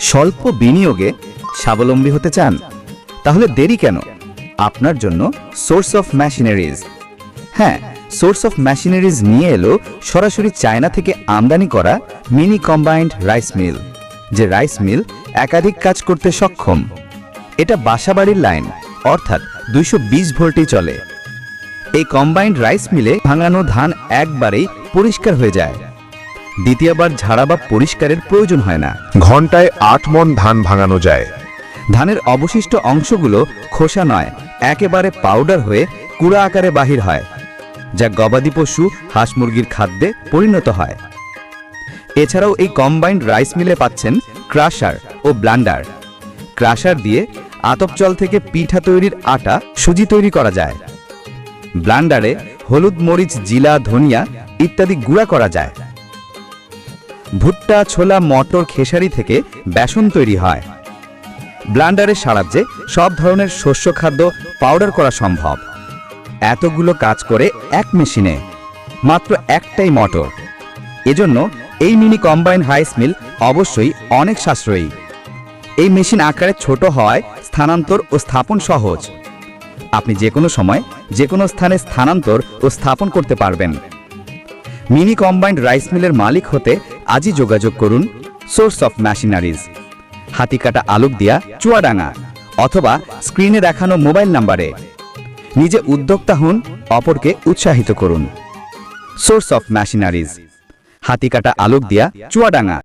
স্বল্প বিনিয়োগে স্বাবলম্বী হতে চান? তাহলে দেরি কেন? আপনার জন্য সোর্স অফ ম্যাশিনারিজ। হ্যাঁ সোর্স অফ ম্যাশিনারিজ নিয়ে এলো সরাসরি চায়না থেকে আমদানি করা মিনি কম্বাইন্ড রাইস মিল, যে রাইস মিল একাধিক কাজ করতে সক্ষম। এটা বাসাবাড়ির লাইন, অর্থাৎ দুইশো ভোল্টেই চলে। এই কম্বাইন্ড রাইস মিলে ভাঙানো ধান একবারেই পরিষ্কার হয়ে যায়। দ্বিতীয়বার ঝাড়া বা পরিষ্কারের প্রয়োজন হয় না। ঘন্টায় আট মন ধান ভাঙানো যায়। ধানের অবশিষ্ট অংশগুলো খোসা নয়, একেবারে পাউডার হয়ে কুড়া আকারে বাহির হয়, যা গবাদি পশু, হাঁস মুরগির খাদ্যে পরিণত হয়। এছাড়াও এই কম্বাইন্ড রাইস মিলে পাচ্ছেন ক্রাশার ও ব্লান্ডার। ক্রাশার দিয়ে আতপচল থেকে পিঠা তৈরির আটা, সুজি তৈরি করা যায়। ব্লান্ডারে হলুদ, মরিচ জিলা ধনিয়া ইত্যাদি গুঁড়া করা যায়। ভুট্টা, ছোলা, মটর, খেসারি থেকে বেসন তৈরি হয়। ব্লান্ডারের সাহায্যে সব ধরনের শস্য খাদ্য পাউডার করা সম্ভব। এতগুলো কাজ করে এক মেশিনে, মাত্র একটাই মটর। এজন্য এই মিনি কম্বাইন হাইস মিল অবশ্যই অনেক সাশ্রয়ী। এই মেশিন আকারে ছোট হওয়ায় স্থানান্তর ও স্থাপন সহজ। আপনি যে কোনো সময় যে কোনো স্থানে স্থানান্তর ও স্থাপন করতে পারবেন। মিনি কম্বাইন্ড রাইস মিলের মালিক হতে আজই যোগাযোগ করুন source of machineries Hatikata Alokdia Chuadanga অথবা স্ক্রিনে দেখানো মোবাইল নাম্বারে। নিজে উদ্যোক্তা হন, অপরকে উৎসাহিত করুন। Source of machineries Hatikata Alokdia Chuadanga.